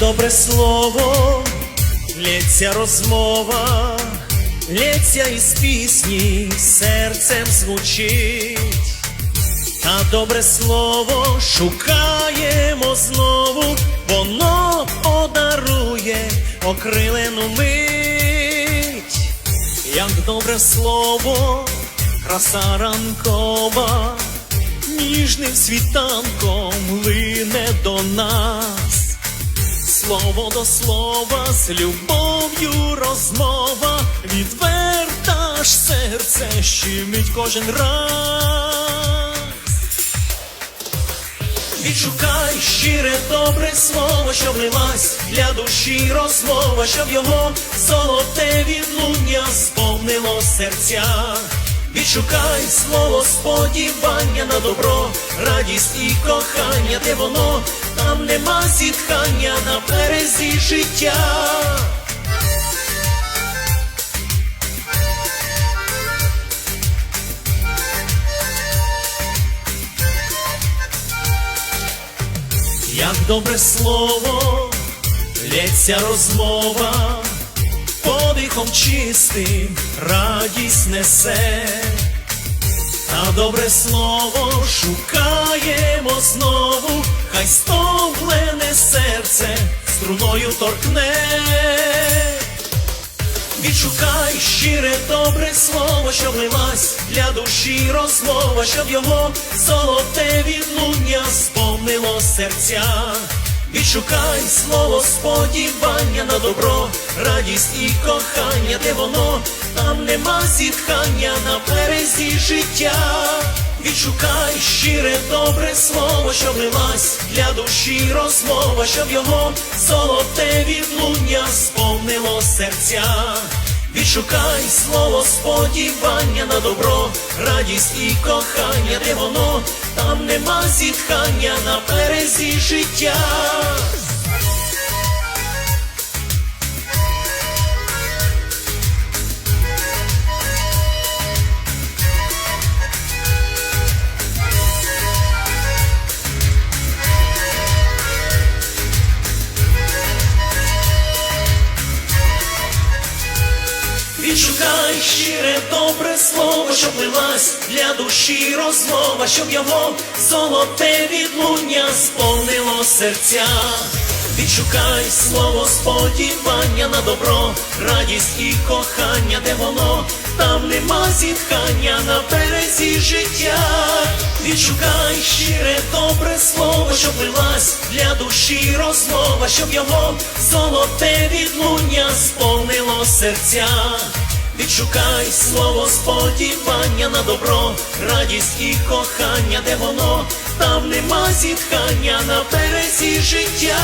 добре слово, лється розмова, лється із пісні, серцем звучить, та добре слово шукаємо знову, воно подарує окрилену мить, як добре слово, краса ранкова, ніжним світанком Слово до слова, з любов'ю розмова, відверта ж серце щемить кожен раз. Відшукай щире добре слово, що влилась для душі розмова, щоб його золоте відлуння сповнило серця. Відшукай слово сподівання на добро, радість і кохання, де воно, там нема зітхання на березі життя. Як добре слово, лється розмова, подихом чистим радість несе, та добре слово шукаємо знову, хай стовлене серце струною торкне. Відшукай щире добре слово, що влилась для душі розмова, щоб його золоте відлуння сповнило серця. Відшукай слово сподівання на добро, радість і кохання, де воно, там нема зітхання на березі життя. Відшукай щире добре слово, що влилась для душі розмова, щоб його золоте відлуння сповнило серця. Відшукай слово сподівання на добро, радість і кохання, де воно, там нема зітхання на березі життя. Відшукай щире добре слово, щоб лилась для душі розмова, щоб його золоте відлуння сповнило серця. Відшукай слово сподівання на добро, радість і кохання, де воно, там нема зітхання на березі життя. Відшукай щире добре слово, щоб лилась для душі розмова, щоб його золоте відлуння сповнило серця. Відшукай слово сподівання на добро, радість і кохання, де воно, там нема зітхання на березі життя.